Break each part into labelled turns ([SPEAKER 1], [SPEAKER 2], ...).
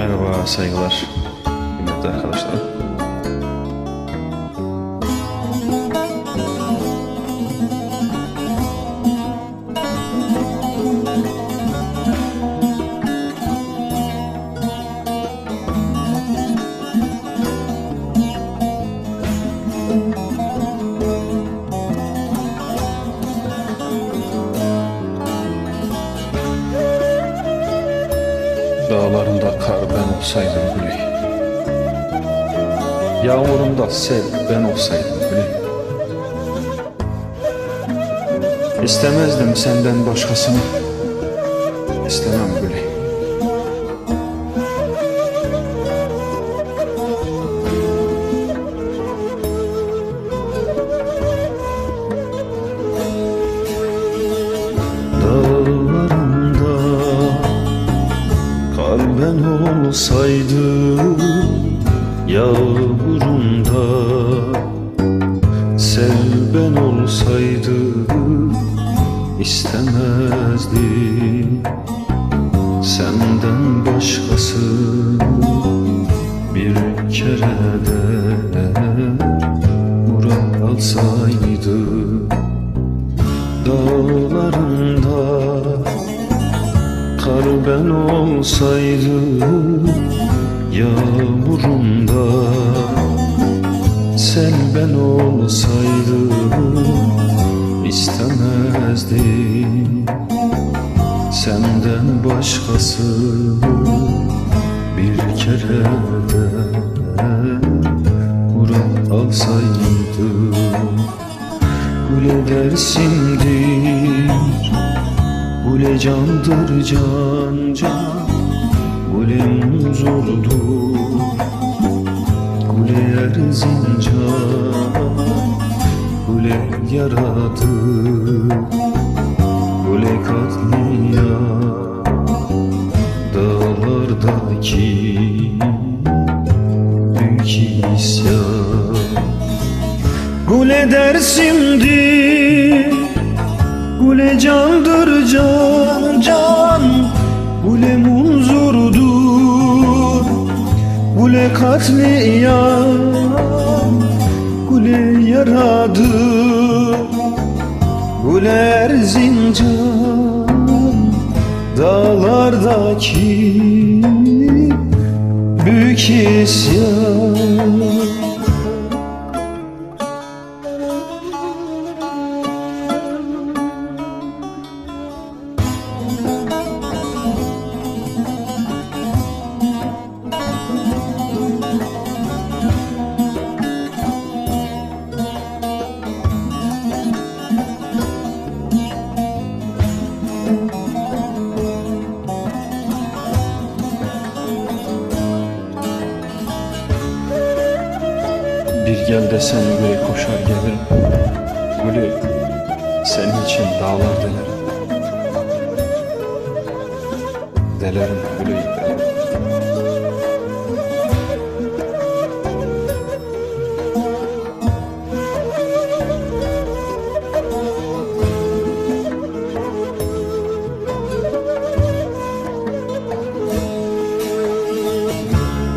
[SPEAKER 1] Merhaba, saygılar. Kıymetli arkadaşlar. Dağlarında kar ben olsaydım Güley. Yağmurunda sel ben olsaydım Güley. İstemezdim senden başkasını. İstemem Güley. Olsaydım Yağmurunda Sel ben olsaydım istemezdim. Senden başkasını Bir kere de Murat alsaydım Dağlarında Kar ben olsaydım Yağmurumda Sen ben olsaydım istemezdim. Senden başkası Bir kere de Murat alsaydım Gül edersindir Gule candır can can Gulem huzurdur Gule erzincan Gule yaradı. Gule katliam Dağlardaki Büyük isyan. Gule dersimdir Gule candır can can. Gule munzurdur Gule katliam Gule yaradır. Gule erzincan Dağlardaki Büyük isyan gel desen güle koşar gelirim. Gülü senin için dağlar delerim Delerim gülü. Delerim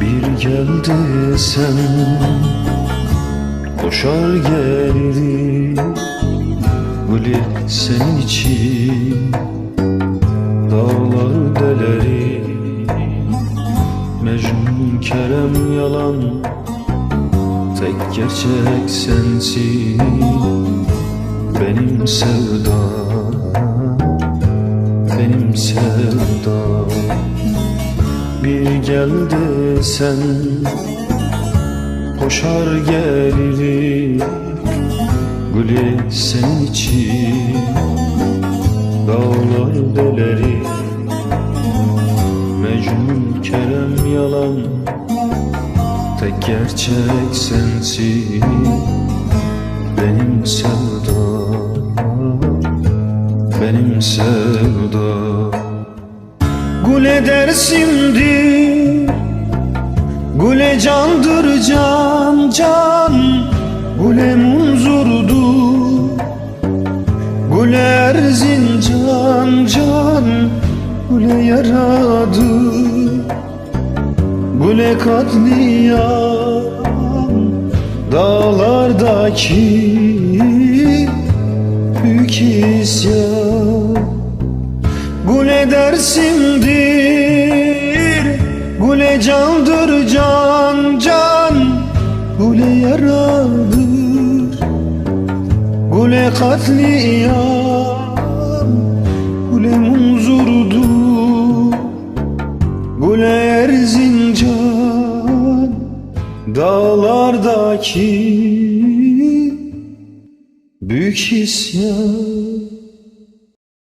[SPEAKER 1] Bir gel desen Koşar gelirim Gülü senin için Dağlar delerim Mecnun Kerem yalan Tek gerçek sensin. Benim sevdam Benim sevdam Bir gel desen Koşar gelirim. Gülü senin için Dağlar delerim Mecnun Kerem yalan Tek gerçek sensin. Benim sevdam Benim sevdam. Gule dersimdir Gule candır can can Gule munzurdur Gule erzincan can Gule yaradı. Gule katliam Dağlardaki büyük isyan. Gule dersimdir Gule candır can can yaradır Gule katliam Gule munzurdu Gule Erzincan Dağlardaki Büyük isyan